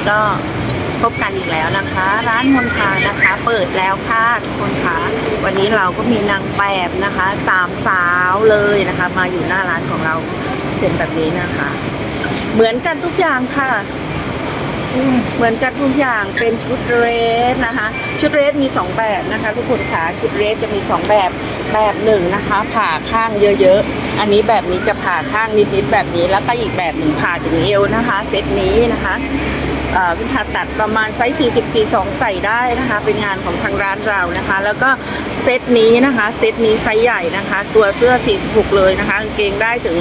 ้ก็พบกันอีกแล้วนะคะ ร้านมนทานะคะ เปิดแล้วค่ะทุกคนค่ะ วันนี้เราก็มีนางแบบนะคะสามสาวเลยนะคะ มาอยู่หน้าร้านของเราเป็นแบบนี้นะคะ เหมือนกันทุกอย่างค่ะเหมือนกันทุกอย่างเป็นชุดเรสนะคะ ชุดเรสมีสองแบบนะคะ ทุกคนค่ะชุดเรสจะมีสองแบบแบบหนึ่งนะคะ ผ่าข้างเยอะๆ อันนี้แบบนี้จะผ่าข้างนิดๆแบบนี้แล้วก็อีกแบบหนึ่งผ่าถึงเอวนะคะ เซตนี้นะคะ เอ่อเป็นผ่าตัดประมาณไซส์44 2ใส่ได้นะคะ เป็นงานของทางร้านเรานะคะ แล้วก็เซตนี้นะคะเซตนี้ไซส์ใหญ่นะคะ ตัวเสื้อ 46 เลยนะคะกางเกงได้ถึง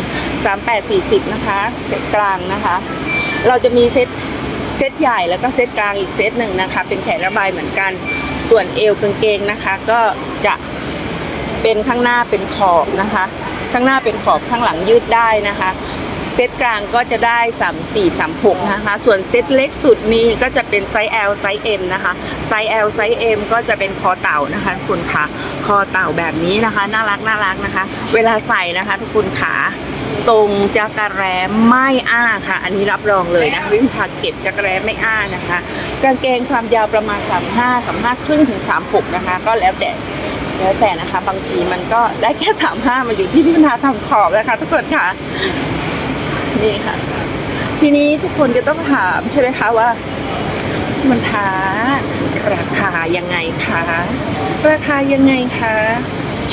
38 40 นะคะเซตกลางนะคะ เราจะมีเซตเซตใหญ่แล้วก็เซตกลางอีกเซตหนึ่งนะคะ เป็นแขนระบายเหมือนกัน ส่วนเอวกางเกงนะคะ ก็จะเป็นข้างหน้าเป็นขอบนะคะ ข้างหน้าเป็นขอบข้างหลังยืดได้นะคะ เซตกลางก็จะได้ 3 4 3 6 นะคะ ส่วนเซตเล็กสุดนี้ก็จะเป็นไซส์ L ไซส์ M นะคะ ไซส์ L ไซส์ M ก็จะเป็นคอเต่านะคะทุกคนค่ะ คอเต่าแบบนี้นะคะ น่ารักน่ารักนะคะ เวลาใส่นะคะทุกคนขาตรงจักรแร้ไม่อ้าค่ะ อันนี้รับรองเลยนะวิมทาเก็บจักรแร้ไม่อ้านะคะ กางเกงความยาวประมาณ 35 35ครึ่งถึง 36 นะคะ ก็แล้วแต่แล้วแต่นะคะ บางทีมันก็ได้แค่ 35 มันอยู่ที่พิมทาทำขอบนะคะทุกคนค่ะ นี่ค่ะ ทีนี้ทุกคนจะต้องถามใช่ไหมคะว่า มันท้าราคายังไงคะราคายังไงคะ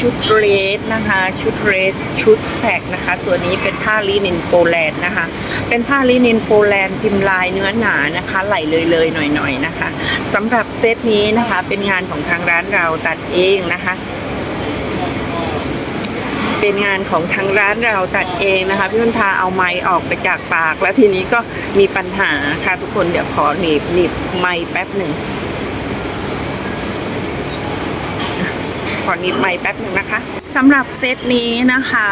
ชุดเรสนะคะ ชุดเรสชุดแสกนะคะ ตัวนี้เป็นผ้าลินินโปแลนด์นะคะ เป็นผ้าลินินโปแลนด์พิมพ์ลายเนื้อหนานะคะ ไหลเลยเลยๆหน่อยๆนะคะสำหรับเซตนี้นะคะเป็นงานของทางร้านเราตัดเองนะคะ เป็นงานของทางร้านเราตัดเองนะคะ พี่พุนทาเอาไม้ออกไปจากปาก แล้วทีนี้ก็มีปัญหาค่ะทุกคนเดี๋ยวขอหนีบหนีบไม้แป๊บหนึ่งขอหนีบไม้แป๊บหนึ่งนะคะสำหรับเซตนี้นะคะ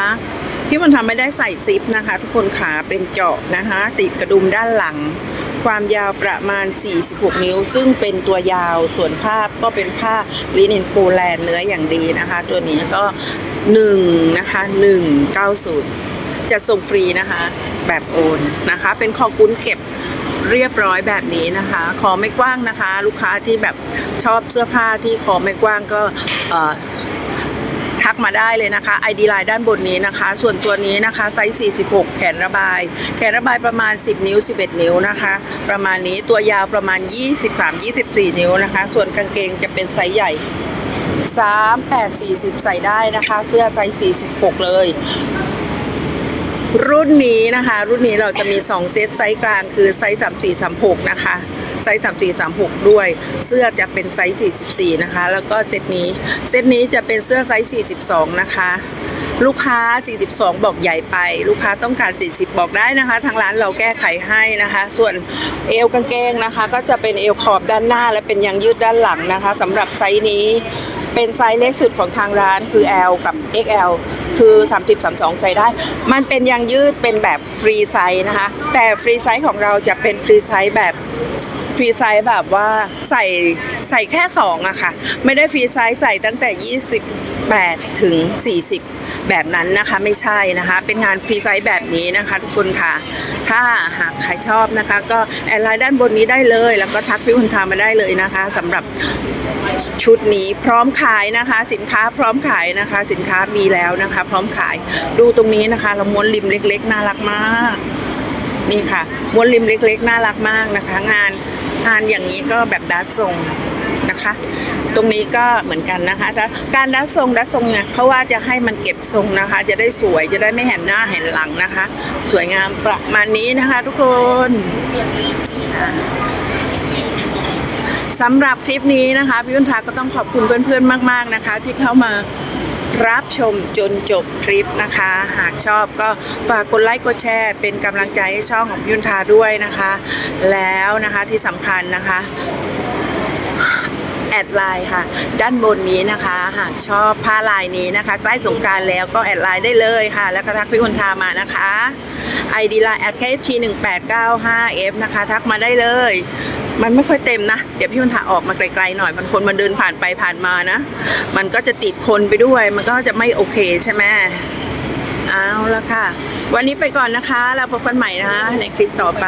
พี่มนทาไม่ได้ใส่ซิปนะคะ ทุกคนขาเป็นเจาะนะคะ ติดกระดุมด้านหลัง ความยาวประมาณ 46 นิ้ว ซึ่งเป็นตัวยาวส่วนผ้าก็เป็นผ้าลินินโปแลนด์เนื้ออย่างดีนะคะ ตัวนี้ก็1นะคะ190 จะส่งฟรีนะคะ แบบโอนนะคะ เป็นคอกุ้นเก็บเรียบร้อยแบบนี้นะคะ คอไม่กว้างนะคะ ลูกค้าที่แบบชอบเสื้อผ้าที่คอไม่กว้างก็ ทักมาได้เลยนะคะ ID ไลน์ด้านบนนี้นะคะ ส่วนตัวนี้นะคะไซส์ 46 แขนระบาย แขนระบายประมาณ 10 นิ้ว 11 นิ้วนะคะ ประมาณนี้ตัวยาวประมาณ 23-24 นิ้วนะคะ ส่วนกางเกงจะเป็นไซส์ใหญ่3 8 40 ใส่ได้นะคะ เสื้อไซส์ 46 เลยรุ่นนี้นะคะ รุ่นนี้เราจะมี 2 เซตไซส์กลางคือไซส์ 34 36 นะคะ ไซส์34 36 ด้วย เสื้อจะเป็นไซส์44 นะคะ แล้วก็เซตนี้ เซตนี้จะเป็นเสื้อไซส์42 นะคะ ลูกค้า 42 บอกใหญ่ไป ลูกค้าต้องการ 40 บอกได้นะคะ ทางร้านเราแก้ไขให้นะคะ ส่วนเอวกางเกงนะคะ ก็จะเป็นเอวขอบด้านหน้า และเป็นยางยืดด้านหลังนะคะสำหรับไซส์นี้เป็นไซส์เล็กสุดของทางร้านคือ L กับ XL คือ 30 32 ใส่ได้ มันเป็นยางยืดเป็นแบบฟรีไซส์นะคะ แต่ฟรีไซส์ของเราจะเป็นฟรีไซส์แบบ ฟรีไซส์แบบว่าใส่ใส่แค่2อะค่ะ ไม่ได้ฟรีไซส์ใส่ตั้งแต่ 28 ถึง 40 แบบนั้นนะคะไม่ใช่นะคะ เป็นงานฟรีไซส์แบบนี้นะคะทุกคนค่ะ ถ้าหากใครชอบนะคะ ก็แอดไลน์ด้านบนนี้ได้เลย แล้วก็ทักพี่คุณทามาได้เลยนะคะสำหรับชุดนี้พร้อมขายนะคะ สินค้าพร้อมขายนะคะ สินค้ามีแล้วนะคะ พร้อมขายดูตรงนี้นะคะเราม้วนริมเล็ก ๆ น่ารักมาก นี่ค่ะม้วนริมเล็ก ๆ น่ารักมากนะคะ งาน งานอย่างนี้ก็แบบดัดทรงนะคะ ตรงนี้ก็เหมือนกันนะคะแต่การดัดทรงดัดทรงเนี่ยเพราะว่าจะให้มันเก็บทรงนะคะ จะได้สวยจะได้ไม่เห็นหน้าเห็นหลังนะคะ สวยงามประมาณนี้นะคะ ทุกคนสำหรับคลิปนี้นะคะพี่วุนทาก็ต้องขอบคุณเพื่อนๆมาก ๆนะคะ ที่เข้ามา รับชมจนจบคลิปนะคะ หากชอบก็ฝากกดไลค์กดแชร์ เป็นกำลังใจให้ช่องของพิุนทาด้วยนะคะ แล้วนะคะที่สำคัญนะคะแอดไลน์ค่ะ ด้านบนนี้นะคะ หากชอบผ้าลายนี้นะคะ ใกล้สงการแล้วก็แอดไลน์ได้เลยค่ะ แล้วก็ทักพี่คุณทามานะคะ ID ไลน์แอด KFT 1895F นะคะ ทักมาได้เลย มันไม่ค่อยเต็มนะ เดี๋ยวพี่มันถาออกมาไกลๆหน่อย มันคนมันเดินผ่านไปผ่านมานะ มันก็จะติดคนไปด้วย มันก็จะไม่โอเคใช่ไหมเอาละค่ะ วันนี้ไปก่อนนะคะ เราพบกันใหม่นะคะในคลิปต่อไป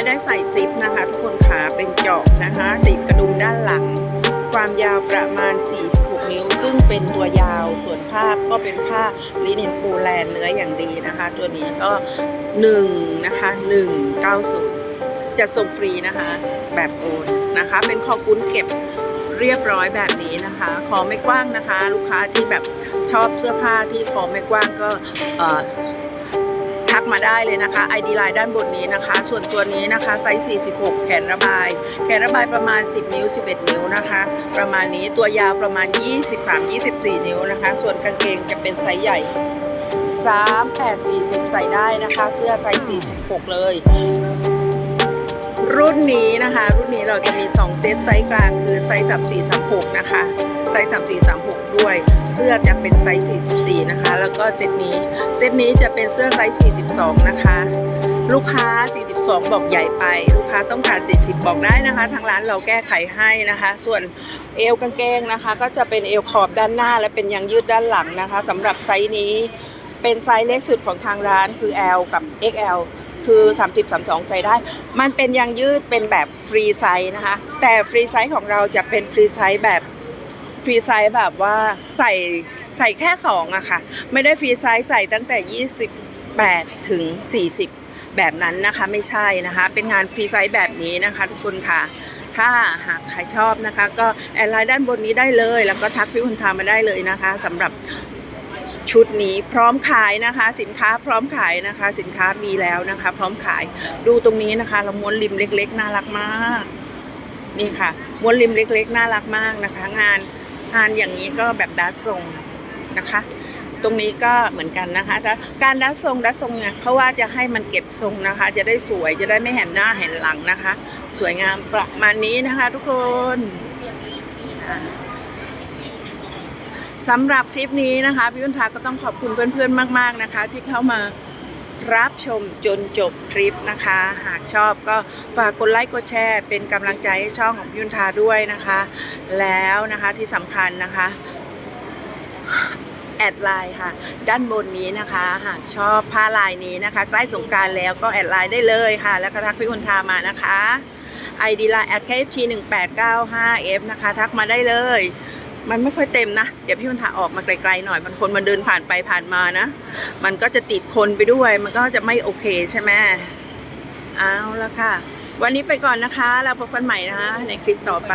ไม่ได้ใส่ซิปนะคะ ทุกคนขาเป็นเจาะนะคะติดกระดุมด้านหลัง ความยาวประมาณ 46 นิ้ว ซึ่งเป็นตัวยาวส่วนผ้าก็เป็นผ้าลิเนนปูแลนเนื้ออย่างดีนะคะ ตัวนี้ก็1นะคะ190 จะส่งฟรีนะคะ แบบโอนนะคะ เป็นขอบปุ้นเก็บเรียบร้อยแบบนี้นะคะ คอไม่กว้างนะคะ ลูกค้าที่แบบชอบเสื้อผ้าที่คอไม่กว้างก็ ทักมาได้เลยนะคะ ID ไลน์ด้านบนนี้นะคะ ส่วนตัวนี้นะคะไซส์46 แขนระบาย แขนระบายประมาณ 10 นิ้ว 11 นิ้วนะคะ ประมาณนี้ตัวยาวประมาณ 23-24 นิ้วนะคะ ส่วนกางเกงจะเป็นไซส์ใหญ่3 8 40 ใส่ได้นะคะ เสื้อไซส์46 เลยรุ่นนี้นะคะ รุ่นนี้เราจะมี 2 เซตไซส์กลางคือไซส์34 36 นะคะ ไซส์34 36 ด้วย เสื้อจะเป็นไซส์44 นะคะ แล้วก็เซตนี้ เซตนี้จะเป็นเสื้อไซส์42 นะคะ ลูกค้า 42 บอกใหญ่ไป ลูกค้าต้องการ 40 บอกได้นะคะ ทางร้านเราแก้ไขให้นะคะ ส่วนเอวกางเกงนะคะ ก็จะเป็นเอวขอบด้านหน้า และเป็นยางยืดด้านหลังนะคะสำหรับไซส์นี้เป็นไซส์เล็กสุดของทางร้านคือ L กับ XL คือ 30 32 ใส่ได้ มันเป็นยางยืดเป็นแบบฟรีไซส์นะคะ แต่ฟรีไซส์ของเราจะเป็นฟรีไซส์แบบ ฟรีไซส์แบบว่าใส่ใส่แค่2อะค่ะ ไม่ได้ฟรีไซส์ใส่ตั้งแต่ 28 ถึง 40 แบบนั้นนะคะไม่ใช่นะคะ เป็นงานฟรีไซส์แบบนี้นะคะทุกคนค่ะ ถ้าหากใครชอบนะคะ ก็แอดไลน์ด้านบนนี้ได้เลย แล้วก็ทักพี่คุณทามาได้เลยนะคะสำหรับชุดนี้พร้อมขายนะคะ สินค้าพร้อมขายนะคะ สินค้ามีแล้วนะคะ พร้อมขายดูตรงนี้นะคะเราม้วนริมเล็ก ๆ น่ารักมาก นี่ค่ะม้วนริมเล็ก ๆ น่ารักมากนะคะ งาน งานอย่างนี้ก็แบบดัดทรงนะคะ ตรงนี้ก็เหมือนกันนะคะแต่การดัดทรงดัดทรงเนี่ยเพราะว่าจะให้มันเก็บทรงนะคะ จะได้สวยจะได้ไม่เห็นหน้าเห็นหลังนะคะ สวยงามประมาณนี้นะคะ ทุกคนอ่าสำหรับคลิปนี้นะคะพี่วันทาก็ต้องขอบคุณเพื่อนๆมาก ๆนะคะ ที่เข้ามา รับชมจนจบคลิปนะคะ หากชอบก็ฝากกดไลค์กดแชร์ เป็นกำลังใจให้ช่องของพี่วันทาด้วยนะคะ แล้วนะคะที่สำคัญนะคะแอดไลน์ค่ะ ด้านบนนี้นะคะ หากชอบผ้าลายนี้นะคะ ใกล้สงการแล้วก็แอดไลน์ได้เลยค่ะ แล้วก็ทักพี่คุณทามานะคะ ID ไลน์แอด KFT 1895F นะคะ ทักมาได้เลย มันไม่ค่อยเต็มนะ เดี๋ยวพี่มันถาออกมาไกลๆหน่อย มันคนมันเดินผ่านไปผ่านมานะ มันก็จะติดคนไปด้วย มันก็จะไม่โอเคใช่ไหมเอาละค่ะ วันนี้ไปก่อนนะคะ เราพบกันใหม่นะคะในคลิปต่อไป